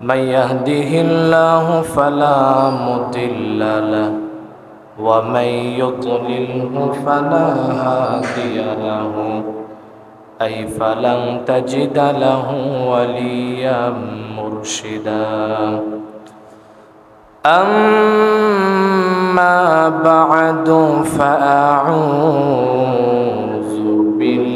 من يهده الله فلا مضل له ومن يضلله فلا هادي له أي فلن تجد له وليا مرشدا أما بعد فأعوذ بالله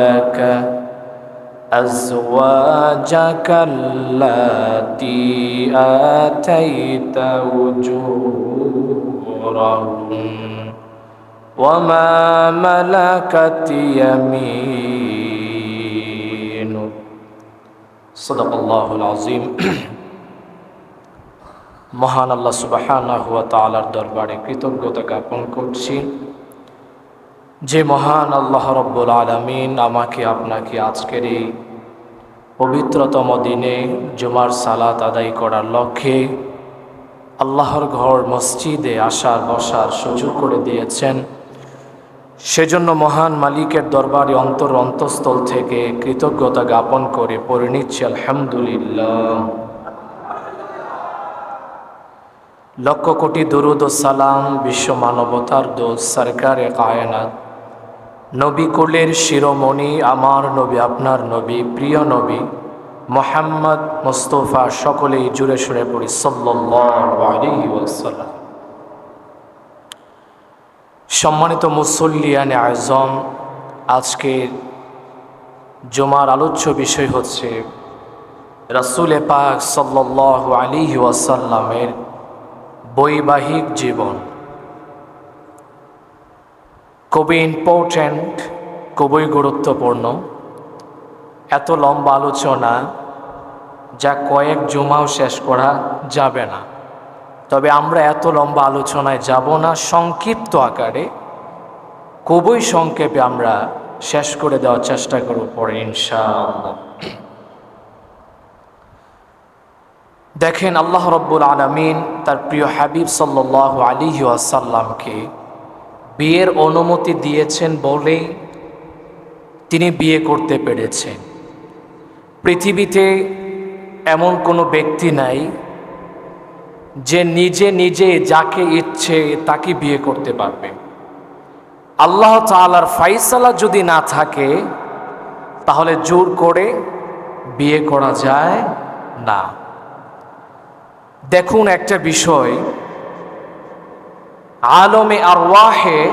لك أزواجك التي آتيت أجورهن وما ملكت يمينك صدق الله العظيم মহান আল্লাহ সুবাহানা হুয়া তালার দরবারে কৃতজ্ঞতা জ্ঞাপন করছি যে মহান আল্লাহ রব্বুল আলমিন আমাকে, আপনাকে আজকের এই পবিত্রতম দিনে জুমার সালাত আদায় করার লক্ষ্যে আল্লাহর ঘর মসজিদে আসার, বসার সুযোগ করে দিয়েছেন। সেজন্য মহান মালিকের দরবারে অন্তর অন্তঃস্থল থেকে কৃতজ্ঞতা জ্ঞাপন করে পড়ে নিচ্ছি, আলহামদুলিল্লাহ। লক্ষ কোটি দরুদ সালাম বিশ্ব মানবতার দোষ সরকারে কায়নাত। নবী কুলের শিরোমণি আমার নবী, আপনার নবী, প্রিয় নবী, মোহাম্মদ মোস্তফা সকলেই জুড়ে সুরে পড়ি সাল্লাম সম্মানিত মুসল্লিয়ানে আজম, আজকের জমার আলোচ্য বিষয় হচ্ছে রাসুলে পাক সাল্লাহ আলী ওয়াসাল্লামের বৈবাহিক জীবন। খুবই ইম্পর্ট্যান্ট খুবই গুরুত্বপূর্ণ। এত লম্বা আলোচনা যা কয়েক জুমাও শেষ করা যাবে না। তবে আমরা এত লম্বা আলোচনায় যাব না, সংক্ষিপ্ত আকারে। খুবই সংক্ষেপে আমরা শেষ করে দেওয়ার চেষ্টা করব পরে, ইনশাআল্লাহ। দেখেন আল্লাহ রব্বুল আলমিন তার প্রিয় হাবিব সাল্লাহ আলী আসাল্লামকে বিয়ের অনুমতি দিয়েছেন বলেই তিনি বিয়ে করতে পেরেছেন। পৃথিবীতে এমন কোনো ব্যক্তি নাই যে নিজে নিজে যাকে ইচ্ছে তাকে বিয়ে করতে পারবে। আল্লাহ তালার ফাইসালা যদি না থাকে, তাহলে জোর করে বিয়ে করা যায় না। দেখুন একটা বিষয় আলমে আর ওয়াহে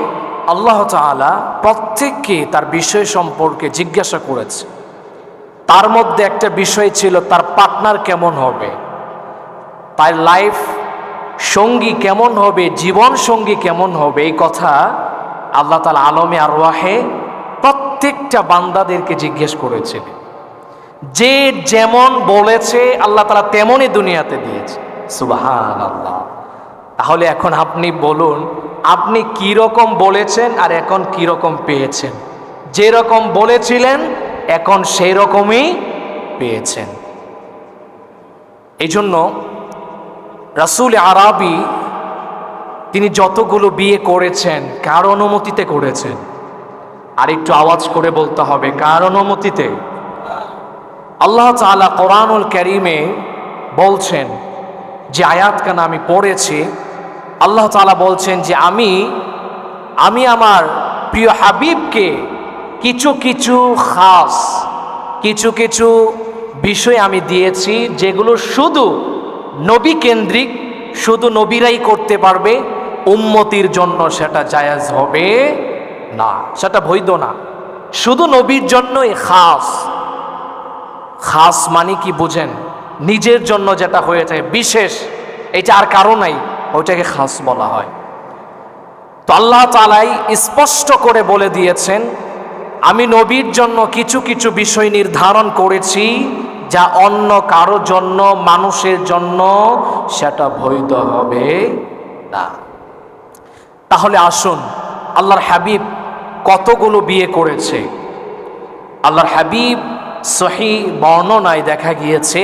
আল্লাহ তালা প্রত্যেককে তার বিষয় সম্পর্কে জিজ্ঞাসা করেছে। তার মধ্যে একটা বিষয় ছিল, তার পার্টনার কেমন হবে? তার লাইফ সঙ্গী কেমন হবে? জীবন সঙ্গী কেমন হবে? এই কথা আল্লাহ তালা আলমে আর ওয়াহে প্রত্যেকটা বান্দাদেরকে জিজ্ঞেস করেছিলেন যে যেমন বলেছে, আল্লাহ তালা তেমনই দুনিয়াতে দিয়েছে। সুবাহান আল্লাহ তাহলে এখন আপনি বলুন, আপনি কি রকম বলেছেন আর এখন কি রকম পেয়েছেন? যে রকম বলেছিলেন, এখন সেই রকমই পেয়েছেন। এই জন্য রাসুল আরবি তিনি যতগুলো বিয়ে করেছেন, কার অনুমতিতে করেছেন? আর একটু আওয়াজ করে বলতে হবে, কার অনুমতিতে? আল্লাহ তালা কোরআনুল করিমে বলছেন যে আয়াতখানা আমি পড়েছি আল্লাহ তালা বলছেন যে আমি আমি আমার প্রিয় হাবিবকে কিছু কিছু খাস, কিছু কিছু বিষয় আমি দিয়েছি যেগুলো শুধু নবী কেন্দ্রিক, শুধু নবীরাই করতে পারবে, উম্মতির জন্য সেটা জায়াজ হবে না, সেটা বৈধ না। শুধু নবীর জন্যই খাস। খাস মানে কি বুঝেন? নিজের জন্য যেটা হয়ে যায়, বিশেষ, এটা আর কারও নাই। ওইটাকে খাস বলা হয়। তো আল্লাহ তালাই স্পষ্ট করে বলে দিয়েছেন, আমি নবীর জন্য কিছু কিছু বিষয় নির্ধারণ করেছি যা অন্য কারও জন্য, মানুষের জন্য সেটা বৈধ হবে না। তাহলে আসুন, আল্লাহর হাবিব কতগুলো বিয়ে করেছে? আল্লাহর হাবিব সহি বর্ণনায় দেখা গিয়েছে,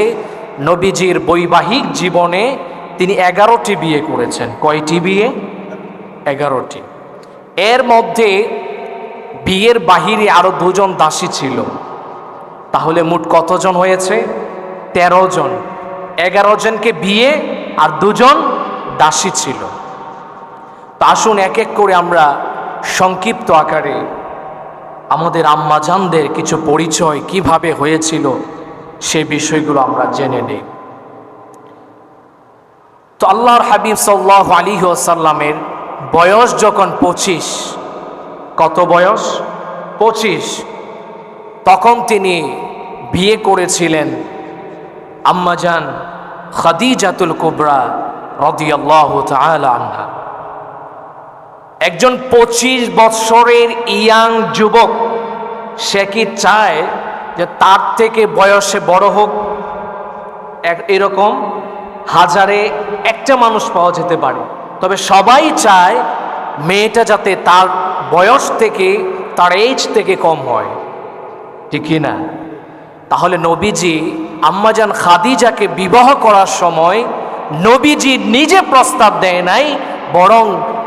নবীজির বৈবাহিক জীবনে তিনি এগারোটি বিয়ে করেছেন। কয়টি বিয়ে? এগারোটি। এর মধ্যে বিয়ের বাহিরে আরও দুজন দাসী ছিল। তাহলে মোট কতজন হয়েছে? তেরো জন। এগারো জনকে বিয়ে আর দুজন দাসী ছিল। তা আসুন এক এক করে আমরা সংক্ষিপ্ত আকারে আমাদের আম্মাজানদের কিছু পরিচয় কীভাবে হয়েছিল সে বিষয়গুলো আমরা জেনে নিই। তো আল্লাহর হাবিব সাল্লাহ আলী সাল্লামের বয়স যখন পঁচিশ, কত বয়স? পঁচিশ। তখন তিনি বিয়ে করেছিলেন আম্মাজান খাদিজাতুল কুবরা রদিয়াল্লাহ আনহা। একজন পঁচিশ বৎসরের ইয়াং যুবক, সে কি চায় যে তার থেকে বয়সে বড় হোক? এরকম হাজারে একটা মানুষ পাওয়া যেতে পারে। তবে সবাই চায় মেয়েটা যাতে তার বয়স থেকে, তার এজ থেকে কম হয়। ঠিক না? তাহলে নবীজি আম্মাজান খাদিজাকে বিবাহ করার সময় নবীজি নিজে প্রস্তাব দেয় নাই, বরং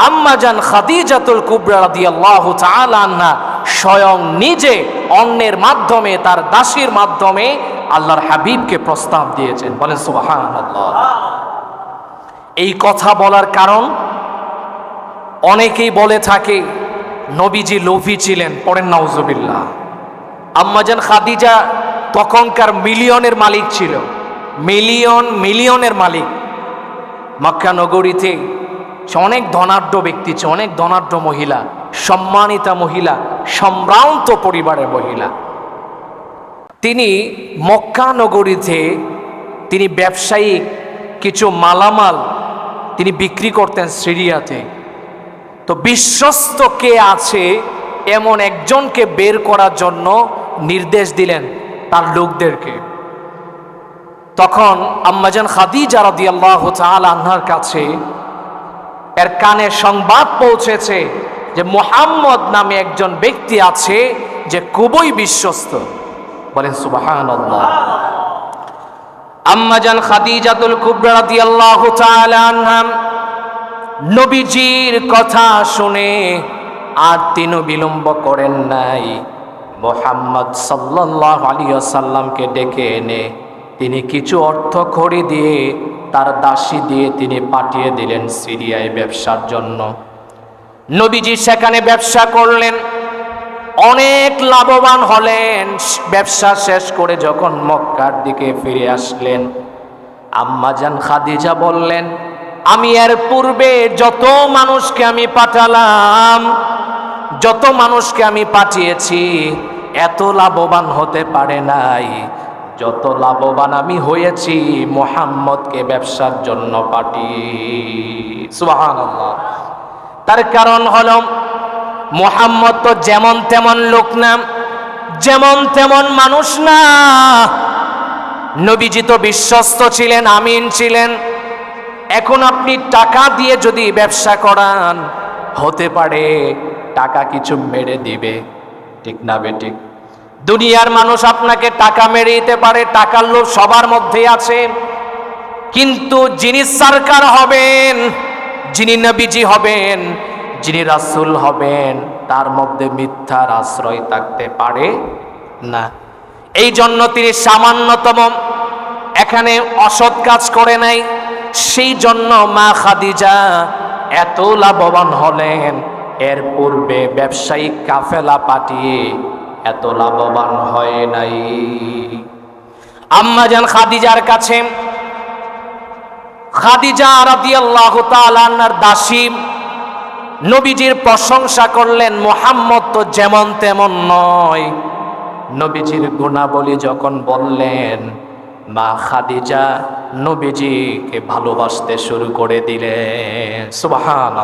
আম্মাজান খাদিজাতুল কুবরা রাদিয়াল্লাহু তাআলা আনহা স্বয়ং নিজে অন্যের মাধ্যমে, তার দাসীর মাধ্যমে আল্লাহর হাবিবকে প্রস্তাব দিয়েছেন। বলেন, সুবহানাল্লাহ। এই কথা বলার কারণ অনেকেই বলে থাকে, নবীজি লোভী ছিলেন, পড়েন নাউজুবিল্লাহ। আম্মাজান খাদিজা তখনকার মিলিয়নের মালিক ছিল। মিলিয়ন, মিলিয়নের মালিক। মক্কা নগরীতে অনেক ধনাঢ্য ব্যক্তি ছিল, অনেক ধনাঢ্য মহিলা, সম্মানিতা মহিলা। সম্ভ্রান্ত পরিবারের মহিলা। তিনি মক্কা নগরীতে তিনি ব্যবসায়িক কিছু মালামাল তিনি বিক্রি করতেন সিরিয়াতে। তো বিশ্বস্ত কে আছে এমন একজনকে বের করার জন্য নির্দেশ দিলেন তার লোকদেরকে। তখন আম্মাজান খাদিজা রাদিয়াল্লাহু তাআলা আনহার কাছে এর কানে সংবাদ পৌঁছেছে যে মোহাম্মদ নামে একজন ব্যক্তি আছে যে খুবই বিশ্বস্ত। বলেন, সুবহানাল্লাহ। আম্মাজান খাদিজাতুল কুবরা রাদিয়াল্লাহু তাআলা নবীজির কথা শুনে আর তিনও বিলম্ব করেন নাই। মোহাম্মদ সাল্লাহ আলী সাল্লামকে ডেকে এনে তিনি কিছু অর্থ খড়ি দিয়ে, তার দাসী দিয়ে তিনি পাঠিয়ে দিলেন সিরিয়ায় ব্যবসার জন্য। নবীজি সেখানে ব্যবসা করলেন। অনেক লাভবান হলেন। ব্যবসা শেষ করে যখন মক্কার দিকে ফিরে আসলেন আম্মাজান খাদিজা বললেন, আমি এর পূর্বে যত মানুষকে আমি পাঠালাম, যত মানুষকে আমি পাঠিয়েছি, এত লাভবান হতে পারে নাই। যত লাভবান আমি হয়েছি, মোহাম্মদকে ব্যবসার জন্য পাঠিয়ে সুবহানাল্লাহ। তার কারণ হল মোহাম্মদ তো যেমন তেমন লোক না, যেমন তেমন মানুষ না। নবীজি তো বিশ্বস্ত ছিলেন, আমিন ছিলেন। এখন আপনি টাকা দিয়ে যদি ব্যবসা করান, হতে পারে টাকা কিছু মেরে দিবে। ঠিক না বেঠিক দুনিয়ার মানুষ আপনাকে টাকা মেরে দিতে পারে, টাকার লোভ সবার মধ্যে আছে। কিন্তু যিনি সরকার হবেন যিনি নবীজি হবেন, যিনি রাসূল হবেন, তার মধ্যে মিথ্যার আশ্রয় থাকতে পারে না। এই জন্য তিনি সামান্যতম, এখানে অসৎ কাজ করে নাই। সেই জন্য মা খাদিজা এত লাভবান হলেন, এর পূর্বে ব্যবসায়িক কাফেলা পাঠিয়ে এত লাভবান হয় নাই। আম্মা যান খাদিজার কাছে খাদিজা রাদিয়াল্লাহু আনহার দাসী নবীজির প্রশংসা করলেন, মোহাম্মদ তো যেমন তেমন নয়। নবীজির গুণাবলী যখন বললেন, মা খাদিজা নবীজিকে ভালোবাসতে শুরু করে দিলেন। সুবাহান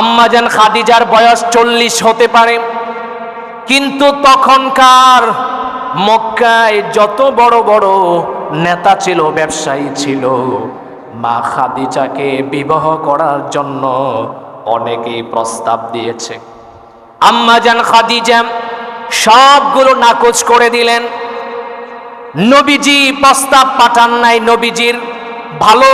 আম্মাজান খাদিজার বয়স চল্লিশ হতে পারে, কিন্তু তখনকার মক্কায় যত বড় বড় নেতা ছিল, ব্যবসায়ী ছিল। মা খাদিজাকে বিবাহ করার জন্য অনেকেই প্রস্তাব দিয়েছে। আম্মাজান খাদিজা সবগুলো নাকচ করে দিলেন। নবীজি প্রস্তাব পাঠান নাই, নবীজির ভালো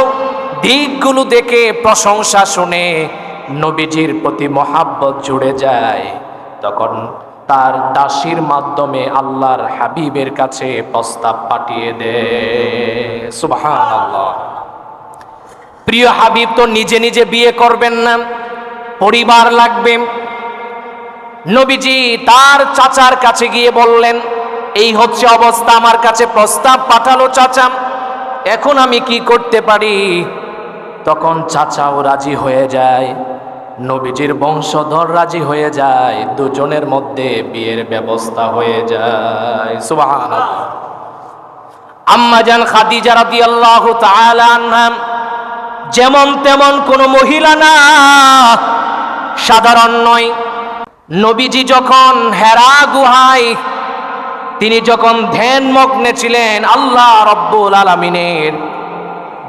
দিকগুলো দেখে প্রশংসা শুনে নবীজির প্রতি মহাব্বত জুড়ে যায়। তখন তার দাসীর মাধ্যমে আল্লাহর হাবিবের কাছে প্রস্তাব পাঠিয়ে দে। প্রিয় হাবিব, তো নিজে নিজে বিয়ে করবেন না, পরিবার লাগবে। নবীজি তার চাচার কাছে গিয়ে বললেন, এই হচ্ছে অবস্থা, আমার কাছে প্রস্তাব পাঠালো চাচা। এখন আমি কি করতে পারি? তখন চাচাও রাজি হয়ে যায়। নবীজির বংশধর রাজি হয়ে যায়, দুজনের মধ্যে বিয়ের ব্যবস্থা হয়ে যায়। সুবহান আম্মাজান খাদিজা রাদিয়াল্লাহু তাআলা আনহা, যেমন তেমন কোনো মহিলা না, সাধারণ নয়। নবীজি যখন হেরা গুহায়, তিনি যখন ধ্যান মগ্নে ছিলেন আল্লাহ রব্বুল আলমিনের,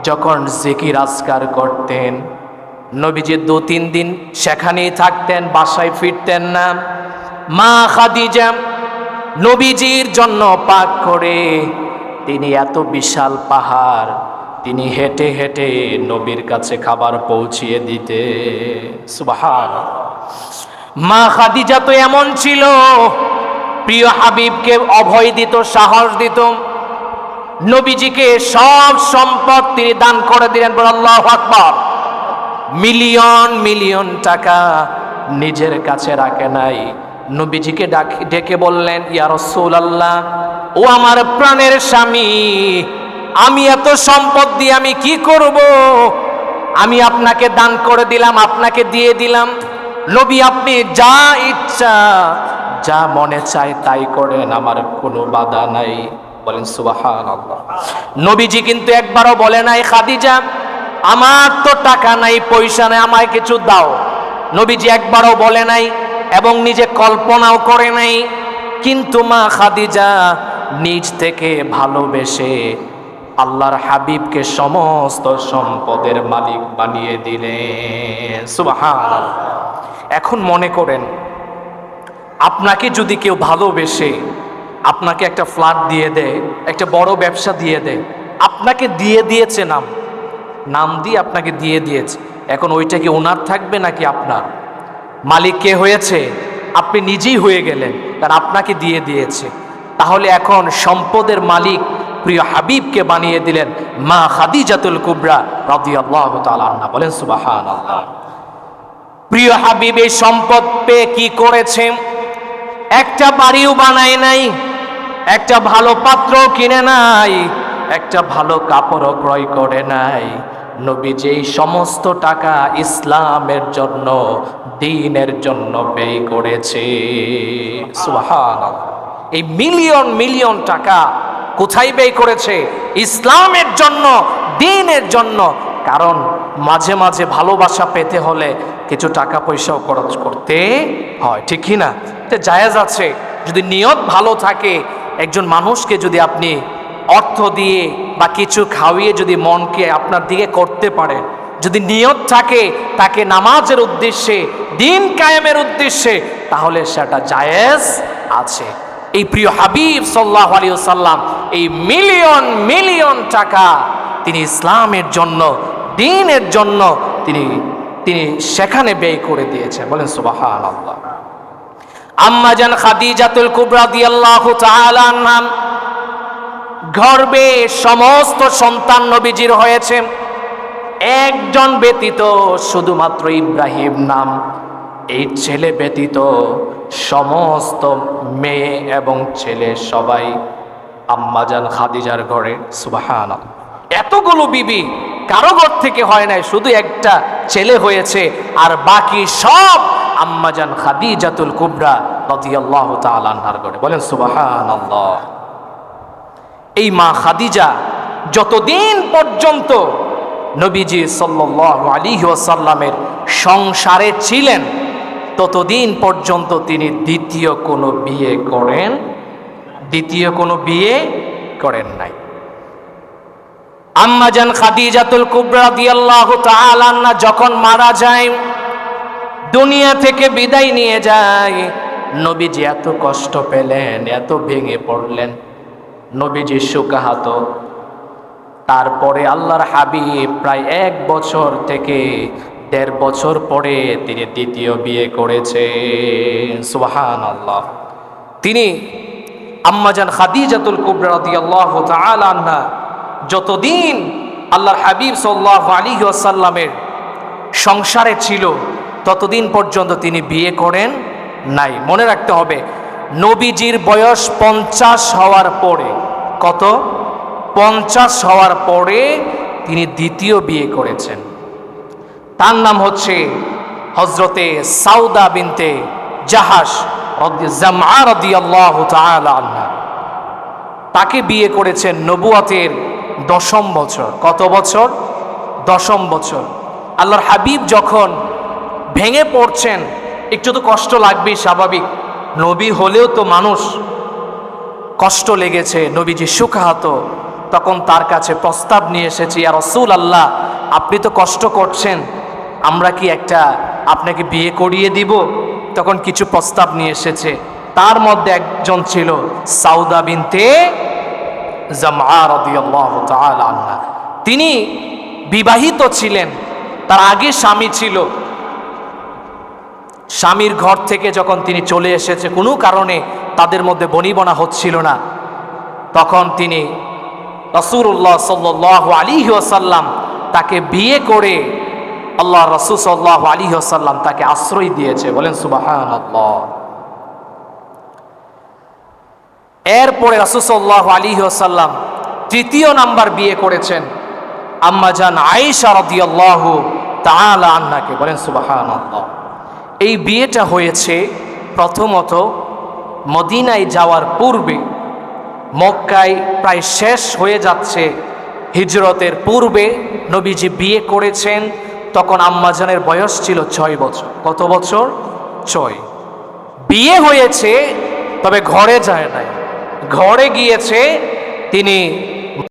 যখন জিকির আজকার করতেন নবীজি দু, তিন দিন সেখানেই থাকতেন, বাসায় ফিরতেন না। মা খাদিজা নবীজির জন্য পাক করে। তিনি এত বিশাল পাহাড়, তিনি হেঁটে হেঁটে নবীর কাছে খাবার পৌঁছিয়ে দিতে। সুবাহান মা খাদিজা তো এমন ছিল, প্রিয় হাবিবকে অভয় দিত, সাহস দিত। নবীজিকে সব সম্পদ তিনি দান করে দিলেন বলে আল্লাহ আকবর। মিলিয়ন মিলিয়ন টাকা নিজের কাছে রাখে নাই। নবীজিকে ডাকে বললেন, ইয়া রসুল আল্লাহ ও আমার প্রাণের স্বামী, আমি এত সম্পদ দিয়ে আমি কি করব? আমি আপনাকে দান করে দিলাম, আপনাকে দিয়ে দিলাম। নবী, আপনি যা ইচ্ছা, যা মনে চায় তাই করেন, আমার কোনো বাধা নাই। বলেন সুবাহান নবীজি কিন্তু একবারও বলে নাই, খাদিজা আমার তো টাকা নাই, পয়সা নাই, আমায় কিছু দাও। নবীজি একবারও বলে নাই এবং নিজে কল্পনাও করে নাই। কিন্তু মা খাদিজা নিজ থেকে ভালোবেসে আল্লাহর হাবিবকে সমস্ত সম্পদের মালিক বানিয়ে দিলেন। এখন মনে করেন, আপনাকে যদি কেউ ভালোবেসে আপনাকে একটা ফ্ল্যাট দিয়ে দেয়, একটা বড় ব্যবসা দিয়ে দেয়, আপনাকে দিয়ে দিয়েছে নাম। নাম দিয়ে আপনাকে দিয়ে দিয়েছে। এখন ওইটা কি ওনার থাকবে নাকি আপনার? মালিক কে হয়েছে? আপনি নিজেই হয়ে গেলেন কারণ আপনাকে দিয়ে দিয়েছে। তাহলে এখন সম্পদের মালিক প্রিয় হাবিবকে বানিয়ে দিলেন মা খাদিজাতুল কুবরা রাদিয়াল্লাহু তাআলা আনহা। বলেন সুবহানাল্লাহ। প্রিয় হাবিব, এই সম্পদ পেয়ে কি করেছে? একটা বাড়িও বানায় নাই, একটা ভালো পাত্র কিনে নাই, একটা ভালো কাপড়ও ক্রয় করে নাই নবী যেই সমস্ত টাকা ইসলামের জন্য, দিনের জন্য ব্যয় করেছে। সুবহানাল্লাহ। এই মিলিয়ন মিলিয়ন টাকা কোথায় ব্যয় করেছে? ইসলামের জন্য, দিনের জন্য। কারণ মাঝে মাঝে ভালোবাসা পেতে হলে কিছু টাকা পয়সাও খরচ করতে হয়, ঠিক কি না? এটা জায়েজ আছে। যদি নিয়ত ভালো থাকে, একজন মানুষকে যদি আপনি অর্থ দিয়ে বা কিছু খাওয়িয়ে যদি মনকে আপনার দিকে করতে পারেন যদি নিয়ত থাকে তাকে নামাজের উদ্দেশ্যে, দিন কায়েমের উদ্দেশ্যে, তাহলে সেটা জায়েজ আছে। এই প্রিয় হাবিব সাল্লাহ আলিয়াল্লাম এই মিলিয়ন মিলিয়ন টাকা তিনি ইসলামের জন্য, দিনের জন্য তিনি তিনি সেখানে ব্যয় করে দিয়েছেন। বলেন সুবাহান আল্লাহ আম্মাজান খাদিজাতুল কুবরা দিয়াল্লাহু তাআলা আনহা গর্বে সমস্ত সন্তান নবীজির হয়েছে। একজন ব্যতীত শুধুমাত্র ইব্রাহিম নাম। এই ছেলে ব্যতীত সমস্ত মেয়ে এবং ছেলে সবাই আম্মাজান খাদিজার ঘরে সুবাহান এতগুলো বিবি কারও ঘর থেকে হয় নাই, শুধু একটা ছেলে হয়েছে আর বাকি সব আম্মাজান খাদিজাতুল কুবরা রাদিয়াল্লাহু তাআলা আনহার ঘরে। বলেন সুবহানাল্লাহ। এই মা খাদিজা যতদিন পর্যন্ত নবীজি সাল্লাল্লাহু আলাইহি ওয়াসাল্লামের সংসারে ছিলেন, ততদিন পর্যন্ত তিনি দ্বিতীয় কোনো বিয়ে করেন, দ্বিতীয় কোনো বিয়ে করেন নাই। আম্মাজান খাদিজাতুল কুবরা রাদিয়াল্লাহু তাআলা আনহা যখন মারা যায়, দুনিয়া থেকে বিদায় নিয়ে যায়, নবীজি এত কষ্ট পেলেন, এত ভেঙে পড়লেন। নবীজি সুকাহাত। তারপরে আল্লাহর হাবিব প্রায় এক বছর থেকে দেড় বছর পরে তিনি দ্বিতীয় বিয়ে করেছেন। সুবাহান আল্লাহ তিনি আম্মাজান খাদিজাতুল কুবরা রাদিয়াল্লাহু তাআলা আনহা যতদিন আল্লাহর হাবিব সাল্লাল্লাহু আলাইহি ওয়াসাল্লামের সংসারে ছিল, ততদিন পর্যন্ত তিনি বিয়ে করেন নাই। মনে রাখতে হবে নবীজির বয়স পঞ্চাশ হওয়ার পরে। কত? পঞ্চাশ হওয়ার পরে তিনি দ্বিতীয় বিয়ে করেছেন। তার নাম হচ্ছে হজরতে সাউদা বিনতে জাহাস তাকে বিয়ে করেছেন নবুয়াতের দশম বছর। কত বছর? দশম বছর। আল্লাহর হাবিব যখন ভেঙে পড়ছেন, একটু তো কষ্ট লাগবেই, স্বাভাবিক। নবী হলেও তো মানুষ। কষ্ট লেগেছে, নবীজি সুখাহত। তখন তার কাছে প্রস্তাব নিয়ে এসেছি আর রসুল আল্লাহ আপনি তো কষ্ট করছেন, আমরা কি একটা আপনাকে বিয়ে করিয়ে দিব? তখন কিছু প্রস্তাব নিয়ে এসেছে। তার মধ্যে একজন ছিল সাউদা বিনতে তিনি বিবাহিত ছিলেন, তার আগে স্বামী ছিল। স্বামীর ঘর থেকে যখন তিনি চলে এসেছে, কোনো কারণে তাদের মধ্যে বনিবনা হচ্ছিল না। তখন তিনি রসুল্লাহ সাল্লাহ আলী আসাল্লাম তাকে বিয়ে করে আল্লাহ রসুল সাল্লাহ আলী আসাল্লাম তাকে আশ্রয় দিয়েছে। বলেন আল্লাহ এরপরে রসুসল্লাহ আলী আসাল্লাম তৃতীয় নাম্বার বিয়ে করেছেন আম্মাজান আয়েশা রদিয়াল্লাহ তাআলা আন্নাকে বলেন আল্লাহ এই বিয়েটা হয়েছে প্রথমত মদিনায় যাওয়ার পূর্বে। মক্কায় প্রায় শেষ হয়ে যাচ্ছে হিজরতের পূর্বে। নবীজি বিয়ে করেছেন, তখন আম্মাজানের বয়স ছিল ছয় বছর। কত বছর? ছয়। বিয়ে হয়েছে, তবে ঘরে যায় নাই। ঘরে গিয়েছে, তিনি